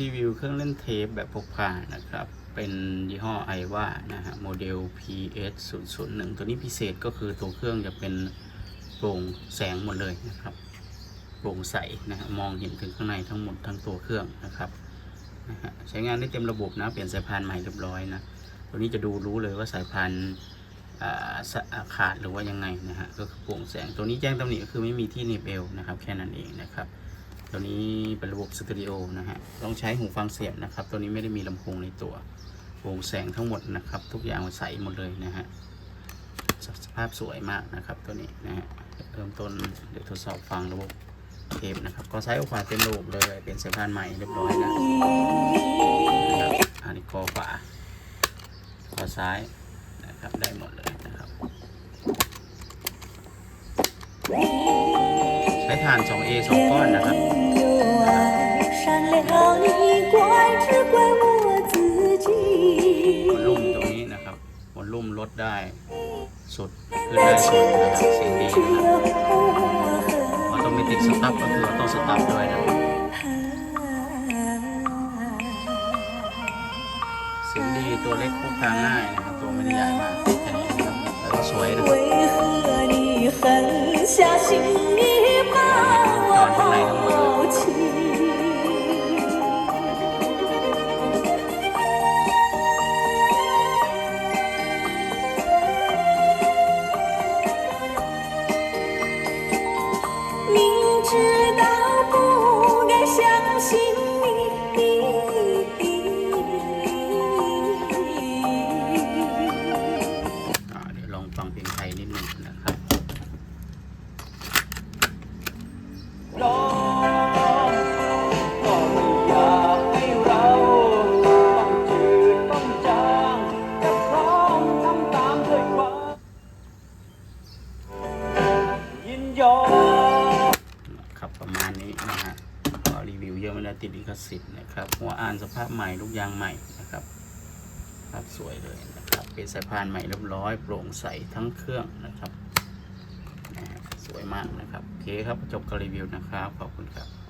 รีวิวเครื่องเล่นเทปแบบพกพานะครับ เป็นยี่ห้อไอว่านะฮะโมเดล PS 0 0 1ตัวนี้พิเศษก็คือตัวเครื่องจะเป็นโปร่งแสงหมดเลยนะครับโปร่งใสนะฮะมองเห็นถึงข้างในทั้งหมดทั้งตัวเครื่องนะครับนะฮะใช้งานได้เต็มระบบนะ เปลี่ยนสายพานใหม่เรียบร้อยนะ ตัวนี้จะดูรู้เลยว่าสายพานาขาดหรือว่ายังไงนะฮะก็คือโปร่งแสงตัวนี้แจ้งตำหนิก็คือไม่มีที่นีบเอวนะครับแค่นั้นเองนะครับ ตัวนี้เป็นระบบสตอริโอนะฮะต้องใช้หูฟังเสียบนะครับ ตัวนี้ไม่ได้มีลำโพงในตัวโปร่งแสงทั้งหมดนะครับ ทุกอย่างใสหมดเลยนะฮะสสภาพสวยมากนะครับตัวนี้นะฮะเริ่มต้นเดี๋ยวทดสอบฟังระบบเทปนะครับ ก็ใช้ายขวาเต็มระบบเลย เป็นสายพานใหม่เรียบร้อยนะนะครับอันนี้คอขวาคอซ้ายนะครับได้หมดเลย ถ่าน 2A 2 ก้อนนะครับวอลลุ่มตรงนี้นะครับวอลลุ่มลดได้สุดขึ้นได้สุดนะครับเสียงดีนะครับออโตเมติดสตั๊บก็คือออโต้สตั๊บด้วยนะครับเสียงดีตัวเล็กพวกทางง่ายนะครับตัวไม่ได้ใหญ่มากแค่นะครับแล้วก็สวยนะครับ ฟังเพลงไทยนิดนึงนะครับร้องก็ไม่อยากให้เราต้องจืดต้องจางแต่พร้อมทำตามด้วยความยินยอมครับประมาณนี้นะฮะก็รีวิวเยอะไม่ได้ติดลิขสิทธิ์นะครับ หัวอ่านสภาพใหม่ลูกยางใหม่นะครับภาพสวยเลยนะครับ เป็นสายพานใหม่เรียบร้อยโปร่งใสทั้งเครื่องนะครับนะสวยมากนะครับโอเคครับจบการรีวิวนะครับ ขอบคุณครับ